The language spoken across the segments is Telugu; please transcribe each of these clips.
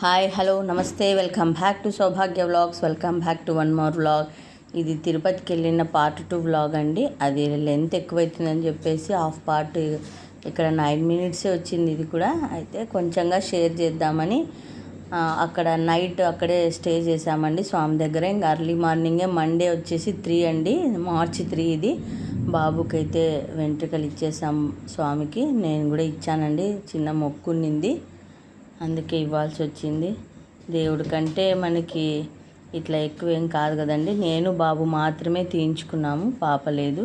హాయ్ హలో నమస్తే welcome back to Saubhagya vlogs welcome back to one more vlog ఇది తిరుపతికి వెళ్ళిన పార్ట్ టూ వ్లాగ్ అండి. అది లెంత్ ఎక్కువైతుందని చెప్పేసి హాఫ్ పార్ట్ ఇక్కడ నైన్ మినిట్సే వచ్చింది ఇది కూడా. అయితే కొంచెంగా షేర్ చేద్దామని అక్కడ నైట్ అక్కడే స్టే చేసామండి స్వామి దగ్గర ఇంకా అర్లీ మార్నింగే మండే వచ్చేసి త్రీ అండి. మార్చి త్రీ ఇది. బాబుకైతే వెంట్రుకలు ఇచ్చేసాం స్వామికి. నేను కూడా ఇచ్చానండి. చిన్న మొక్కు ఉన్నింది అందుకే ఇవ్వాల్సి వచ్చింది దేవుడి కంటే మనకి ఇట్లా ఎక్కువ ఏం కాదు కదండి. నేను బాబు మాత్రమే తీయించుకున్నాము. పాప లేదు.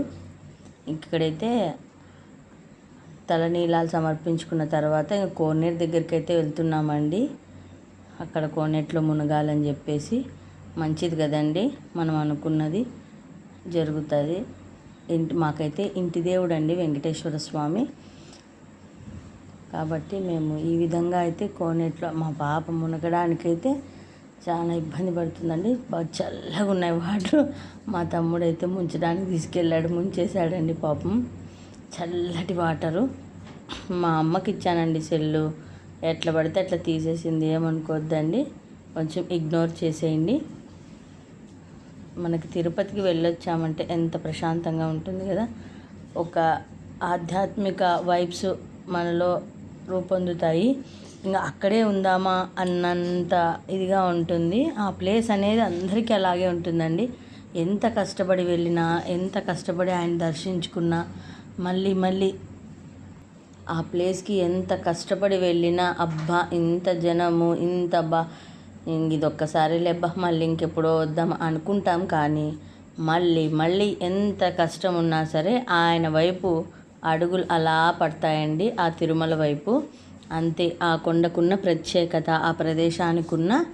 ఇక్కడైతే తలనీలాలు సమర్పించుకున్న తర్వాత ఇంకా కోనేరు దగ్గరికి అయితే వెళ్తున్నామండి. అక్కడ కోనేట్లో మునగాలని చెప్పేసి మంచిది కదండి. మనం అనుకున్నది జరుగుతుంది. ఇంటి మాకైతే ఇంటి దేవుడు అండి వెంకటేశ్వర స్వామి. కాబట్టి మేము ఈ విధంగా అయితే కోనేట్లో మా పాప మునగడానికైతే చాలా ఇబ్బంది పడుతుందండి. బాగా చల్లగా ఉన్నాయి వాటర్. మా తమ్ముడు అయితే ముంచడానికి తీసుకెళ్ళాడు ముంచేశాడండి పాపం. చల్లటి వాటరు. మా అమ్మకి ఇచ్చానండి సెల్లు. ఎట్లా పడితే అట్లా తీసేసింది ఏమనుకోవద్దండి కొంచెం ఇగ్నోర్ చేసేయండి. మనకి తిరుపతికి వెళ్ళొచ్చామంటే ఎంత ప్రశాంతంగా ఉంటుంది కదా. ఒక ఆధ్యాత్మిక వైబ్స్ మనలో రూపొందుతాయి. ఇంకా అక్కడే ఉందామా అన్నంత ఇదిగా ఉంటుంది. ఆ ప్లేస్ అనేది అందరికీ అలాగే ఉంటుందండి. ఎంత కష్టపడి వెళ్ళినా ఎంత కష్టపడి ఆయన దర్శించుకున్నా మళ్ళీ మళ్ళీ ఆ ప్లేస్కి ఎంత కష్టపడి వెళ్ళినా అబ్బా ఇంత జనము ఇంత బా ఇదొక్కసారి లేబ్బా మళ్ళీ ఇంకెప్పుడో వద్దాం అనుకుంటాం కానీ మళ్ళీ మళ్ళీ ఎంత కష్టం ఉన్నా సరే ఆయన వైపు అడుగులు అలా పడతాయండి ఆ తిరుమల వైపు. అంతే ఆ కొండకున్న ప్రత్యేకత ఆ ప్రదేశానికి ఉన్న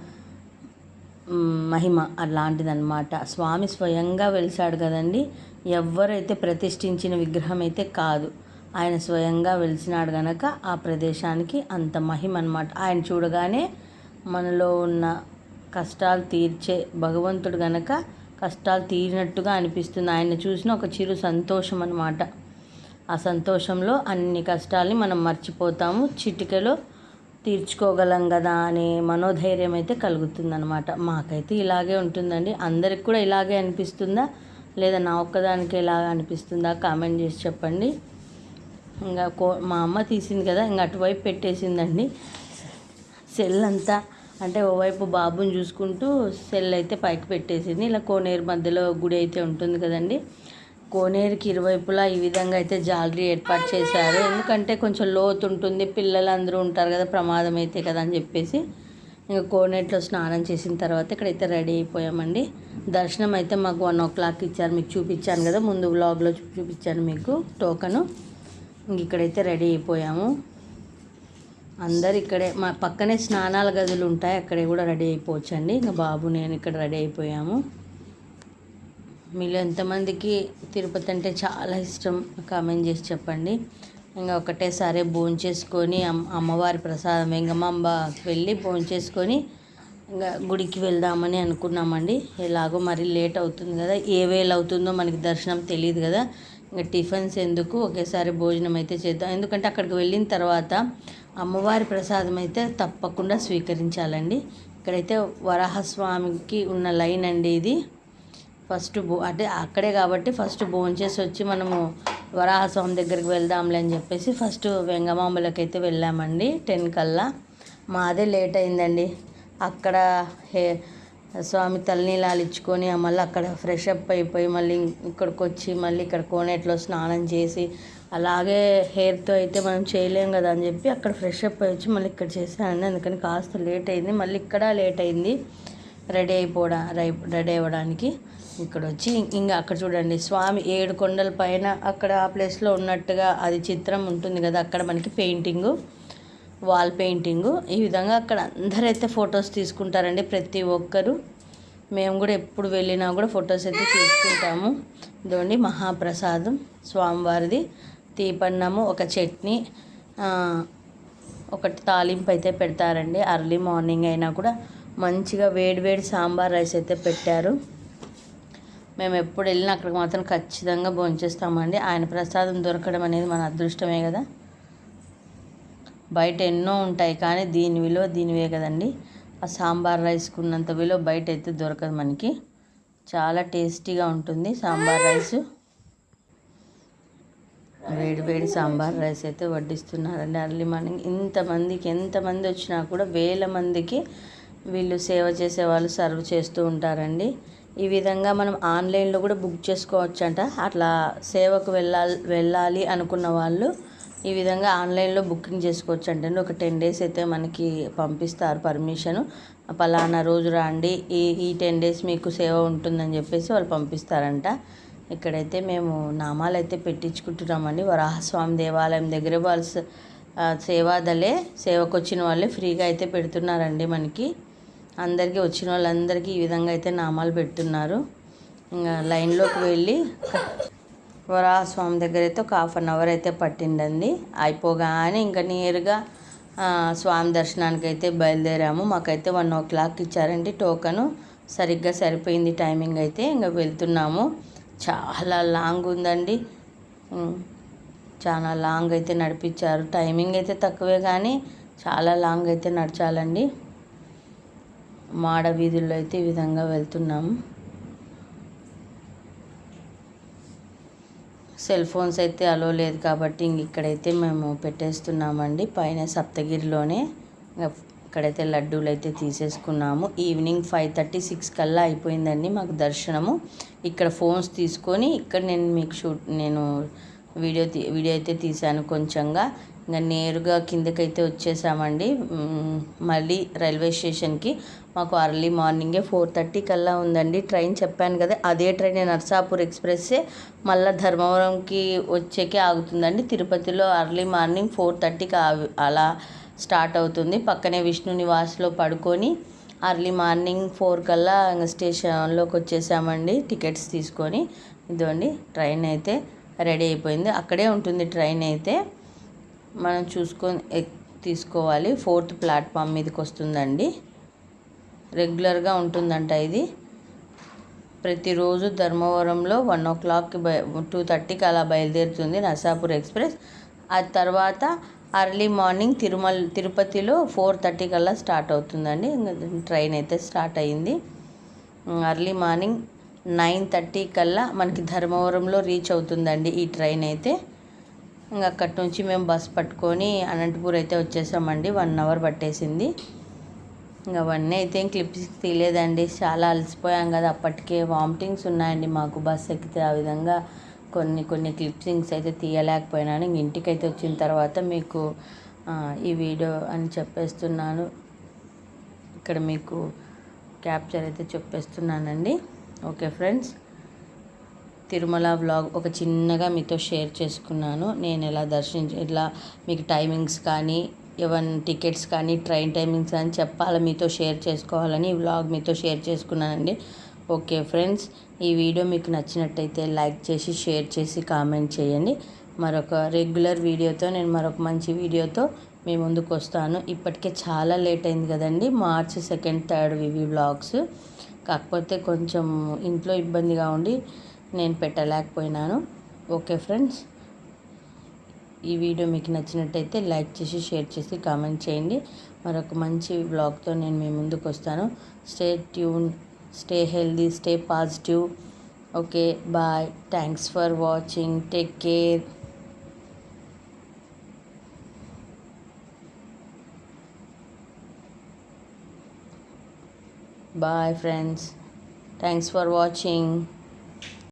మహిమ అలాంటిదన్నమాట. స్వామి స్వయంగా వెలిసాడు కదండి. ఎవరైతే ప్రతిష్ఠించిన విగ్రహం అయితే కాదు. ఆయన స్వయంగా వెలిసినాడు గనక ఆ ప్రదేశానికి అంత మహిమ అనమాట ఆయన చూడగానే మనలో ఉన్న కష్టాలు తీర్చే భగవంతుడు గనక కష్టాలు తీరినట్టుగా అనిపిస్తుంది. ఆయన చూసిన ఒక చిరు సంతోషం అనమాట ఆ సంతోషంలో అన్ని కష్టాల్ని మనం మర్చిపోతాము. చిటికెలో తీర్చుకోగలం కదా అనే మనోధైర్యం అయితే కలుగుతుందన్నమాట. మాకైతే ఇలాగే ఉంటుందండి. అందరికి కూడా ఇలాగే అనిపిస్తుందా? లేదా నా ఒక్కదానికి ఇలాగ అనిపిస్తుందా? కామెంట్ చేసి చెప్పండి. ఇంకా కో మా అమ్మ తీసింది కదా ఇంకా అటువైపు పెట్టేసిందండి. సెల్ అంతా అంటే ఓవైపు బాబుని చూసుకుంటూ సెల్ అయితే పైకి పెట్టేసింది. ఇలా కోనేరు మధ్యలో గుడి అయితే ఉంటుంది కదండి. కోనేరుకి ఇరువైపులా ఈ విధంగా అయితే జాలరీ ఏర్పాటు చేశారు. ఎందుకంటే కొంచెం లోతు ఉంటుంది పిల్లలు అందరూ ఉంటారు కదా ప్రమాదం అయితే కదా అని చెప్పేసి ఇంకా కోనేటిలో స్నానం చేసిన తర్వాత ఇక్కడైతే రెడీ అయిపోయామండి. దర్శనం అయితే మాకు వన్ ఓ క్లాక్ ఇచ్చారు మీకు చూపించాను కదా ముందు వ్లాగ్లో చూపించాను మీకు టోకను. ఇంక ఇక్కడైతే రెడీ అయిపోయాము. అందరు ఇక్కడే మా పక్కనే స్నానాల గదులు ఉంటాయి అక్కడే కూడా రెడీ అయిపోవచ్చు అండి ఇంకా బాబు నేను ఇక్కడ రెడీ అయిపోయాము. మీలో ఎంతమందికి తిరుపతి అంటే చాలా ఇష్టం కామెంట్ చేసి చెప్పండి. ఇంకా ఒకటేసారి భోంచేసుకొని అమ్ అమ్మవారి ప్రసాదం వెంగమాంబ వెళ్ళి భోంచేసుకొని ఇంకా గుడికి వెళ్దామని అనుకున్నామండి. ఎలాగో మరి లేట్ అవుతుంది కదా ఏ వేలు అవుతుందో మనకి దర్శనం తెలియదు కదా. ఇంకా టిఫిన్స్ ఎందుకు ఒకేసారి భోజనం అయితే చేద్దాం. ఎందుకంటే అక్కడికి వెళ్ళిన తర్వాత అమ్మవారి ప్రసాదం అయితే తప్పకుండా స్వీకరించాలండి. ఇక్కడైతే వరాహస్వామికి ఉన్న లైన్ అండి ఇది. ఫస్ట్ భో అంటే అక్కడే కాబట్టి ఫస్ట్ భోంచేసి వచ్చి మనము వరాహస్వామి దగ్గరికి వెళ్దాంలే అని చెప్పేసి ఫస్ట్ వెంగమాంబలకి అయితే వెళ్ళామండి టెన్ కల్లా. మాదే లేట్ అయిందండి. అక్కడ హే స్వామి తలనీలాలు ఇచ్చుకొని మళ్ళీ అక్కడ ఫ్రెష్ అప్ అయిపోయి మళ్ళీ ఇక్కడికి వచ్చి మళ్ళీ ఇక్కడ కోనేట్లో స్నానం చేసి అలాగే హెయిర్తో అయితే మనం చేయలేం కదా అని చెప్పి అక్కడ ఫ్రెష్ అప్ అయ్యి వచ్చి మళ్ళీ ఇక్కడ చేశానండి. అందుకని కాస్త లేట్ అయింది. మళ్ళీ ఇక్కడ లేట్ అయింది. రెడీ అయిపోవడా రెడీ అవ్వడానికి ఇక్కడ వచ్చి ఇంకా అక్కడ చూడండి స్వామి ఏడు కొండల పైన అక్కడ ఆ ప్లేస్లో ఉన్నట్టుగా అది చిత్రం ఉంటుంది కదా అక్కడ మనకి పెయింటింగు వాల్ పెయింటింగు. ఈ విధంగా అక్కడ అందరైతే ఫొటోస్ తీసుకుంటారండి ప్రతి ఒక్కరు. మేము కూడా ఎప్పుడు వెళ్ళినా కూడా ఫొటోస్ అయితే తీసుకుంటాము. ఇదిగోండి మహాప్రసాదం స్వామివారిది. తీపన్నము ఒక చట్నీ ఒకటి తాలింపు అయితే పెడతారండి. అర్లీ మార్నింగ్ అయినా కూడా మంచిగా వేడివేడి సాంబార్ రైస్ అయితే పెట్టారు. మేము ఎప్పుడు వెళ్ళినా అక్కడికి మాత్రం ఖచ్చితంగా భోంచేస్తామండి. ఆయన ప్రసాదం దొరకడం అనేది మన అదృష్టమే కదా. బయట ఎన్నో ఉంటాయి కానీ దీని విలువ దీనివే కదండి. ఆ సాంబార్ రైస్కి ఉన్నంత విలువ బయట అయితే దొరకదు మనకి. చాలా టేస్టీగా ఉంటుంది సాంబార్ రైస్. వేడి వేడి సాంబార్ రైస్ అయితే వడ్డిస్తున్నారండి. అర్లీ మార్నింగ్ ఇంతమందికి ఎంతమంది వచ్చినా కూడా వేల మందికి వీళ్ళు సేవ చేసే వాళ్ళు సర్వ్ చేస్తూ ఉంటారండి. ఈ విధంగా మనం ఆన్లైన్లో కూడా బుక్ చేసుకోవచ్చంట. అట్లా సేవకు వెళ్ళాలి వెళ్ళాలి అనుకున్న వాళ్ళు ఈ విధంగా ఆన్లైన్లో బుకింగ్ చేసుకోవచ్చు అంటే ఒక టెన్ డేస్ అయితే మనకి పంపిస్తారు పర్మిషన్. పలానా రోజు రండి ఈ ఈ టెన్ డేస్ మీకు సేవ ఉంటుందని చెప్పేసి వాళ్ళు పంపిస్తారంట. ఇక్కడైతే మేము నామాలు అయితే పెట్టించుకుంటున్నామండి. వరాహస్వామి దేవాలయం దగ్గర వాళ్ళు సేవాదలే సేవకు వచ్చిన వాళ్ళే ఫ్రీగా అయితే పెడుతున్నారండి మనకి. అందరికీ వచ్చిన వాళ్ళందరికీ ఈ విధంగా అయితే నామాలు పెడుతున్నారు. ఇంకా లైన్లోకి వెళ్ళి వరాహస్వామి దగ్గర అయితే ఒక హాఫ్ అన్ అవర్ అయితే పట్టిండండి అయిపోగానే ఇంకా నేరుగా స్వామి దర్శనానికి అయితే బయలుదేరాము. మాకైతే వన్ ఓ క్లాక్ ఇచ్చారండి టోకను. సరిగ్గా సరిపోయింది టైమింగ్ అయితే ఇంకా వెళ్తున్నాము. చాలా లాంగ్ ఉందండి. చాలా లాంగ్ అయితే నడిపించారు. టైమింగ్ అయితే తక్కువే కానీ చాలా లాంగ్ అయితే నడిచాలండి. మాడ వీధుల్లో అయితే ఈ విధంగా వెళ్తున్నాము సెల్ ఫోన్స్ అయితే అలో లేదు కాబట్టి ఇంక ఇక్కడైతే మేము పెట్టేస్తున్నామండి. పైన సప్తగిరిలోనే ఇక్కడైతే లడ్డూలు అయితే తీసేసుకున్నాము. ఈవినింగ్ ఫైవ్ థర్టీ సిక్స్ కల్లా అయిపోయిందండి మాకు దర్శనము. ఇక్కడ ఫోన్స్ తీసుకొని ఇక్కడ నేను మీకు షూట్ నేను వీడియో వీడియో అయితే తీశాను కొంచెంగా. ఇంకా నేరుగా కిందకైతే వచ్చేసామండి. మళ్ళీ రైల్వే స్టేషన్కి. మాకు అర్లీ మార్నింగే ఫోర్ థర్టీ కల్లా ఉందండి. ట్రైన్ చెప్పాను కదా అదే ట్రైన్ నర్సాపూర్ ఎక్స్ప్రెస్సే. మళ్ళీ ధర్మవరంకి వచ్చేకే ఆగుతుందండి. తిరుపతిలో అర్లీ మార్నింగ్ ఫోర్ థర్టీకి అలా స్టార్ట్ అవుతుంది. పక్కనే విష్ణు నివాస్లో పడుకొని అర్లీ మార్నింగ్ ఫోర్ కల్లా స్టేషన్లోకి వచ్చేసామండి. టికెట్స్ తీసుకొని. ఇదండి ట్రైన్ అయితే రెడీ అయిపోయింది. అక్కడే ఉంటుంది ట్రైన్ అయితే. మనం చూసుకొని తీసుకోవాలి. ఫోర్త్ ప్లాట్ఫామ్ మీదకి వస్తుందండి రెగ్యులర్గా ఉంటుందంట ఇది. ప్రతిరోజు ధర్మవరంలో వన్ ఓ క్లాక్కి బయ టూ థర్టీకి అలా బయలుదేరుతుంది నర్సాపూర్ ఎక్స్ప్రెస్. ఆ తర్వాత అర్లీ మార్నింగ్ తిరుమల తిరుపతిలో ఫోర్ థర్టీ కల్లా స్టార్ట్ అవుతుందండి. ట్రైన్ అయితే స్టార్ట్ అయ్యింది అర్లీ మార్నింగ్ నైన్ థర్టీ కల్లా మనకి ధర్మవరంలో రీచ్ అవుతుందండి ఈ ట్రైన్ అయితే. ఇంకా అక్కడి నుంచి మేము బస్ పట్టుకొని అనంతపూర్ అయితే వచ్చేసామండి. వన్ అవర్ పట్టేసింది. ఇంకా అవన్నీ అయితే ఏం క్లిప్స్ తీయలేదండి. చాలా అలసిపోయాం కదా. అప్పటికే వామిటింగ్స్ ఉన్నాయండి మాకు. బస్ ఎక్కితే ఆ విధంగా కొన్ని కొన్ని క్లిప్సింగ్స్ అయితే తీయలేకపోయినాను. ఇంటికైతే వచ్చిన తర్వాత మీకు ఈ వీడియో అని చెప్పేస్తున్నాను. ఇక్కడ మీకు క్యాప్చర్ అయితే చెప్పేస్తున్నానండి. Okay friends. తిరుమల వ్లాగ్ ఒక చిన్నగా మీతో షేర్ చేసుకున్నాను. నేను ఎలా దర్శించి ఇలా మీకు టైమింగ్స్ కానీ ఏవన్ టికెట్స్ కానీ ట్రైన్ టైమింగ్స్ కానీ చెప్పాలి మీతో షేర్ చేసుకోవాలని ఈ వ్లాగ్ మీతో షేర్ చేసుకున్నానండి. ఓకే ఫ్రెండ్స్ ఈ వీడియో మీకు నచ్చినట్టయితే లైక్ చేసి షేర్ చేసి కామెంట్ చేయండి. మరొక రెగ్యులర్ వీడియోతో నేను మరొక మంచి వీడియోతో మీ ముందుకు వస్తాను. ఇప్పటికే చాలా లేట్ అయింది కదండి. March second third VV vlogs కాకపోతే కొంచెం ఇంట్లో ఇబ్బందిగా ఉండి నేను పెట్టలేకపోయినాను. ఓకే ఫ్రెండ్స్ ఈ వీడియో మీకు నచ్చినట్టయితే లైక్ చేసి షేర్ చేసి కామెంట్ చేయండి. మరొక మంచి బ్లాగ్తో నేను మీ ముందుకు వస్తాను. Stay tune stay healthy stay positive. Okay bye. Thanks for watching. Take care.